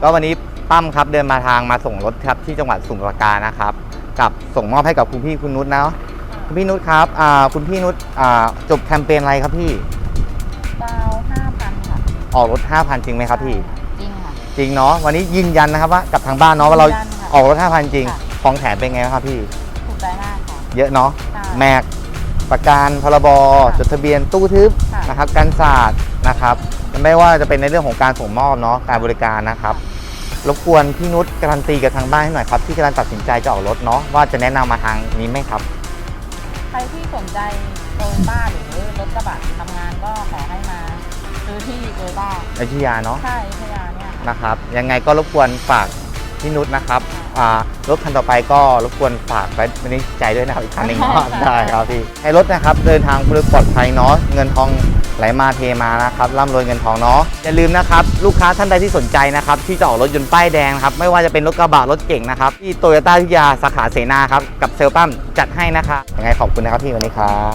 ก็วันนี้ปั้มครับเดินมาทางมาส่งรถครับที่จังหวัดสมุทรปราการนะครับ กับส่งมอบให้กับคุณพี่คุณนุชนะคุณพี่นุชครับอ่าคุณพี่นุชอ่าจบแคมเปญอะไรครับพี่ดาวห้าพันค่ะออกรถ5,000จริงไหมครับพี่ จริงค่ะ จริงเนาะวันนี้ยืนยันนะครับว่ากับทางบ้านเนาะว่าเรายืนยันค่ะออกรถ5,000จริงค่ะ ของแถมเป็นไงบ้างครับพี่ ถูกใจมากค่ะ เยอะเนาะค่ะแม็กประกันพรบค่ะจดทะเบียนตู้ทึบค่ะ นะครับการศาสตร์นะครับ ไม่ว่าจะเป็นในเรื่องของการส่งมอบเนาะการบริการนะครับรบกวนพี่นุชการันตีกับทางบ้านให้หน่อยครับที่กำลังตัดสินใจจะออกรถเนาะว่าจะแนะนำมาทางนี้ไหมครับ ใครที่สนใจโตโยต้าหรือรถกระบะทำงานก็ขอให้มาซื้อที่โตโยต้าอยุธยาเนาะใช่พยาเนี่ยค่ะ นะครับ ยังไงก็รบกวนฝากพี่นุชนะครับอ่ารถคันต่อไปก็รบกวนฝากไว้ในใจด้วยนะครับอีกคันหนึงเนาะได้ครับพี่ให้รถนะครับเดินทางปลอดภัยเนาะเงินทอง ไหลมาเทมานะครับร่ำรวยเงินทองเนาะอย่าลืมนะครับลูกค้าท่านใดที่สนใจนะครับที่จะออกรถยนต์ป้ายแดงนะครับไม่ว่าจะเป็นรถกระบะรถเก่งนะครับที่โตโยต้าพิยาสาขาเสนาครับกับเซลปั้มจัดให้นะคะยังไงขอบคุณนะครับพี่วันนี้ครับ